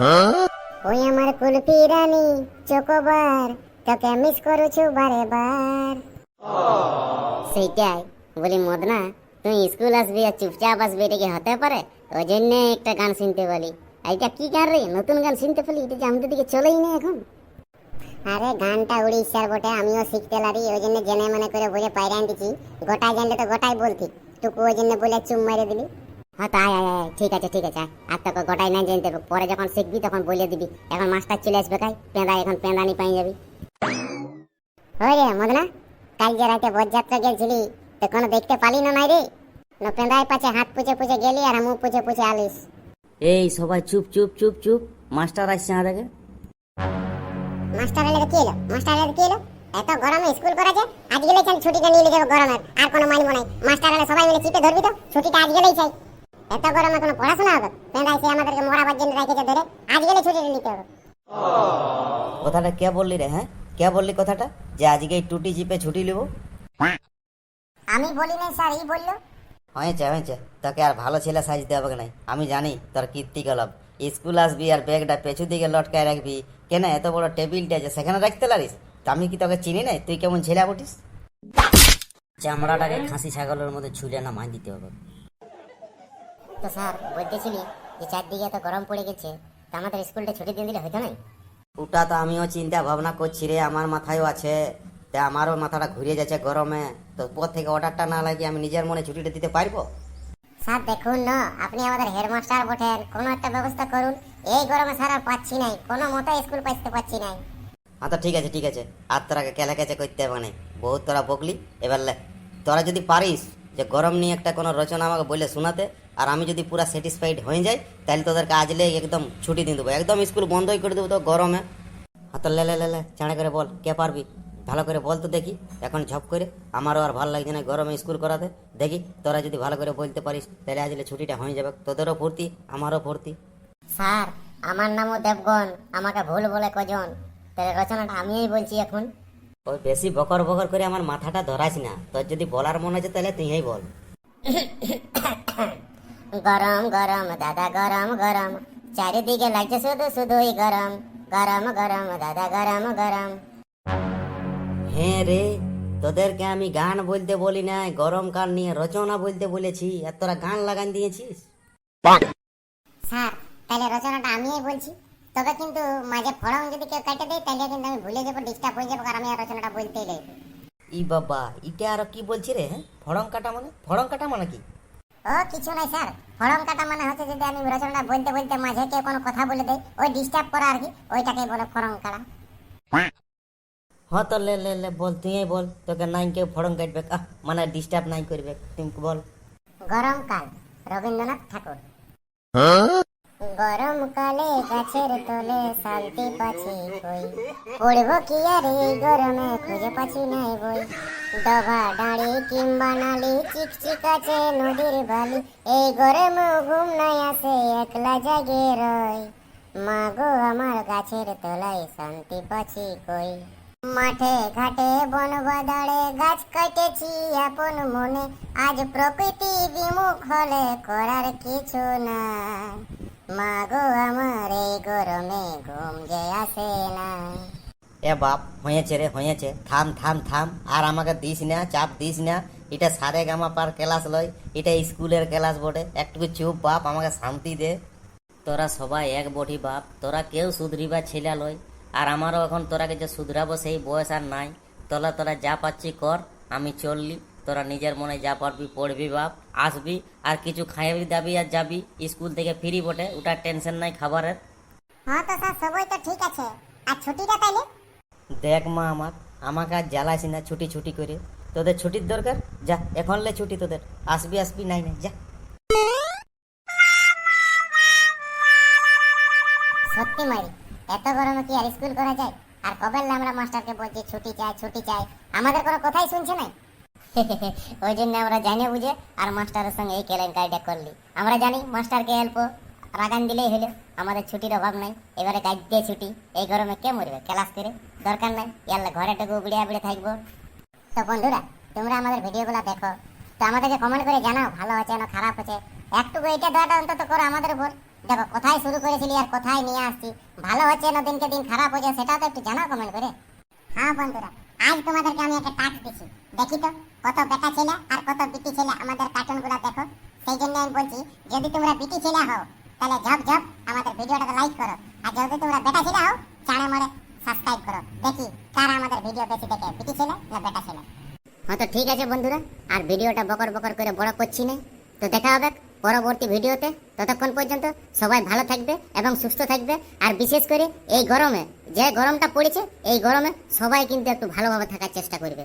ওই আমার কুলপি রানী চোকোবার তোকে মিস করুছু বারে বার। সেইটাই, বলি মদনা, তুই স্কুল আসবি আর চুপচাপ আসবি, এটা কি হতে পারে? ওই জন্য একটা গান শুনতে বলি। এইটা কি গান রে? নতুন গান শুনতে পেলি? এটা আমাদের দিকে চলেই না এখন। আরে গানটা উড়িষ্যার বটে, আমিও শিখতে লারি ওই জন্য জেনে মনে করে বলে পাইরে আনতেছি গোটাই জানলে তো গোটাই বলতি। টুকু ওই জন্য বলে চুম মারে দিলি। হ্যাঁ তাই আয় আয় ঠিক আছে ঠিক আছে। আর তোকে গোটাই না জানতে হবে পরে যখন শিখবি তখন বলে দিবি। এখন মাস্টার চলে আসবে কাই পেঁদা এখন পেঁদানি পাই যাবি। ওই রে মদনা কাল যে রাতে বরযাত্রা গেছিলি? তো কোনো দেখতে পালি না নাই রে না পেঁদাই পাছে হাত পুছে পুছে গেলি আর মুখ পুছে পুছে আলিস। এই সবাই চুপ চুপ চুপ চুপ। মাস্টার আসছে আমাদেরকে মাস্টার এলে কি এলো মাস্টার এলে কি এলো এত গরমে স্কুল করেছে? আজ গেলেই চাই ছুটিটা নিয়ে যাব গরমের। আর কোনো মানবো নাই। মাস্টার এলে সবাই মিলে চিপে ধরবি তো? ছুটিটা আজ গেলেই চাই। এত গরমে কোনো পড়াশোনা হবে? পেঁদাই সে আমাদেরকে জন্য রেখেছে ধরে আজ গেলে ছুটিটা নিতে হবে। কথাটা কে বললি রে হ্যাঁ? কে বললি কথাটা? যে আজকে এই টুটি জিপে ছুটি নেব? আমি বলি নাই স্যার এই বলল। হয়েছে হয়েছে। তোকে আর ভালো ছেলে সাজতে হবে নাই? আমি জানি তোর কীর্তিকলাপ স্কুল আসবি আর ব্যাগটা পেছু দিকে লটকায় রাখবি। কেন এত বড় টেবিলটা আছে সেখানে রাখতে পারিস? তা আমি কি তোকে চিনি নাই? তুই কেমন ছেলে বটিস চামড়াটাকে খাসি ছাগলের মধ্যে ছুলে না মাই দিতে হবে। তো স্যার বলতেছিলি যে চারদিকে এত গরম পড়ে গেছে তা আমাদের স্কুলটা ছুটি দিয়ে দিলে হয়তো নাই? ওটা তো আমিও চিন্তা ভাবনা করছি রে আমার মাথায়ও আছে। তা আমারও মাথাটা ঘুরিয়ে যাচ্ছে গরমে তো পর থেকে অর্ডারটা না লাগিয়ে আমি নিজের মনে ছুটিটা দিতে পারব? স্যার দেখুন না আপনি আমাদের হেডমাস্টার বটেন কোনো একটা ব্যবস্থা করুন। এই গরমে স্যার আর পাচ্ছি নাই কোনো মতো স্কুল পাইতে পাচ্ছি নাই। তো ঠিক আছে ঠিক আছে। আর তোরাকে কেলা কেচে করতে হবে না বহুত তোরা বকলি। এবার তোরা যদি পারিস যে গরম নিয়ে একটা কোনো রচনা আমাকে বলে শোনাতে আর আমি যদি পুরা স্যাটিসফাইড হয়ে যাই তাহলে তোদেরকে আজলে একদম ছুটি দিয়ে দেবো। একদম স্কুল বন্ধই করে দেবো তো গরমে। হ্যাঁ তো লে লে চাঁড়ে করে বল কে পারবি? ভালো করে বল তো দেখি। এখন ঝপ করে আমারও আর ভালো লাগছে না গরমে স্কুল করাতে। দেখি তোরা যদি ভালো করে বলতে পারিস তাহলে আজলে ছুটিটা হয়ে যাবে। তোদেরও ফুর্তি আমারও ফুর্তি। স্যার আমার নামও দেবগণ আমাকে ভুল বলে কজন? তাহলে রচনাটা আমিই বলছি এখন। ওই বেশি বকর বকর করে আমার মাথাটা ধরাস না। তোর যদি বলার মনে আছে তাহলে তুই বল। গরম গরম দাদা গরম গরম। চারিদিকে লাগছে শুধু শুধুই গরম। গরম গরম দাদা গরম গরম। হ্যাঁ রে তোদেরকে আমি গান বলতে বলি নাই গরমকাল নিয়ে রচনা বলতে বলেছি। আর তোরা গান লাগান দিয়েছিস? স্যার তাহলে রচনাটা আমিই বলছি। তবে কিন্তু মাঝে ফড়ং যদি কেউ কেটে দেয় তাহলে কিন্তু আমি ভুলে যাব ডিস্টার্ব হয়ে যাব আর আমি আর রচনাটা বলতেই লাগবে ই বাবা এটা আর কি বলছি রে হ্যাঁ? ফড়ং কাটা মানে ফড়ং কাটা মানে কি ও কিছু নাই স্যার। ফরম কাটা মানে হচ্ছে যদি আমি রচনাটা বলতে বলতে মাঝে কেউ কোনো কথা বলে দেয় ওই ডিস্টার্ব করা আর কি ওইটাকে বলে ফরম কাটা। হ্যাঁ তো লে লে লে বল তুই বল তোকে নাই কেউ ফরম কাটবে মানে ডিস্টার্ব নাই করবে তুমি বল। গরমকাল রবীন্দ্রনাথ ঠাকুর। গরমকালে গাছের তলে শান্তি পাচ্ছি কই পড়ব কি আর এই গরমে? খুঁজে পাচ্ছি নাই বই। ডবা ডাঁড়ি কিংবা নালি, চিকচিক আছে নদীর বালি, এই গরমে ঘুম নাই আসে একলা জাগে রয় মা গো আমার গাছের তলায় শান্তি পাচ্ছি কই। মাঠে ঘাটে বন বাদাড়ে গাছ কাটেছি আপন মনে, আজ প্রকৃতি বিমুখ হলে করার কিছু না মা আমার এই গরমে ঘুম যে আসে না। এ বাপ, হয়েছে রে, হয়েছে। থাম থাম থাম। আর আমাকে দিস না, চাপ দিস না। এটা সারে গামা পার ক্লাস লয়, এটা স্কুলের ক্লাস বটে। একটু চুপ বাপ, আমাকে শান্তি দে। তোরা সবাই এক বটি বাপ, তোরা কেউ সুধরিবা ছেলা লয়। আর আমারও এখন তোরাকে যে শুধরাবো সেই বয়স আর নাই। তোলা তোরা যা পাচ্ছি কর, আমি চললি। তোরা নিজের মনে যা পারবি পড়বি বাপ আসবি। আর কিছু খাইবি দাবি আর যাবি স্কুল থেকে ফ্রি বটে ওটা টেনশন নাই খাবারের। হ্যাঁ তো স্যার সবই তো ঠিক আছে। আর ছুটিটা তাইলে? দেখ মা আমার আমাকে আর জ্বালাইস না ছুটি ছুটি করে। তোদের ছুটির দরকার? যা এখন লে ছুটি তোদের। আসবি আসবি নাই নাই যা। সত্যি মারি এত গরমে কি আর স্কুল করা যায়? আর কবে আমরা মাস্টারকে বলছি ছুটি চাই ছুটি চাই? আমাদের কোনো কথাই শুনছে না ওই জন্য আমরা জানি বুঝে আর মাস্টারের সঙ্গে এই কেলেঙ্কারিটা করলি। আমরা জানি মাস্টারকে হেল্প রাগান দিলেই হলো, আমাদের ছুটির অভাব নাই, এবারে কাজ দিয়ে ছুটি, এই গরমে কে মরবে ক্লাস করে? দরকার নাই, ইয়াল্লা ঘরে টুকু বিড়িয়া বিড়ে থাকব। তো বন্ধুরা, তোমরা আমাদের ভিডিওগুলো দেখো, তো আমাদেরকে কমেন্ট করে জানাও, ভালো হচ্ছে না খারাপ হচ্ছে একটু এইটা দেওয়াটা অন্তত করো আমাদের উপর। দেখো, কোথায় শুরু করেছিলি আর কোথায় নিয়ে আসছি? ভালো হচ্ছে না দিনকে দিন খারাপ হচ্ছে সেটা তো একটু জানাও কমেন্ট করে। হ্যাঁ বন্ধুরা, আজ তোমাদেরকে আমি একটা টাস্ক দিচ্ছি দেখি তো। কত বেটা ছেলে আর কত বিটি ছেলে আমাদের কার্টুনগুলো দেখো। সেই জন্য আমি বলছি, যদি তোমরা বিটি ছেলে হও, তাহলে ঝপ ঝপ আমাদের ভিডিওটাকে লাইক করো। আর যদি তোমরা বেটা ছেলে হও চাড়ে মরে সাবস্ক্রাইব করো। দেখি কারা আমাদের ভিডিও বেশি দেখে, বিটি ছেলে না বেটা ছেলে। হ্যাঁ তো ঠিক আছে বন্ধুরা, আর ভিডিওটা বকর বকর করে বড় করছি না। তো দেখা হবে পরবর্তী ভিডিওতে। ততক্ষণ পর্যন্ত সবাই ভালো থাকবে এবং সুস্থ থাকবে। আর বিশেষ করে এই গরমে, যে গরমটা পড়েছে, এই গরমে সবাই কিন্তু একটু ভালোভাবে থাকার চেষ্টা করবে।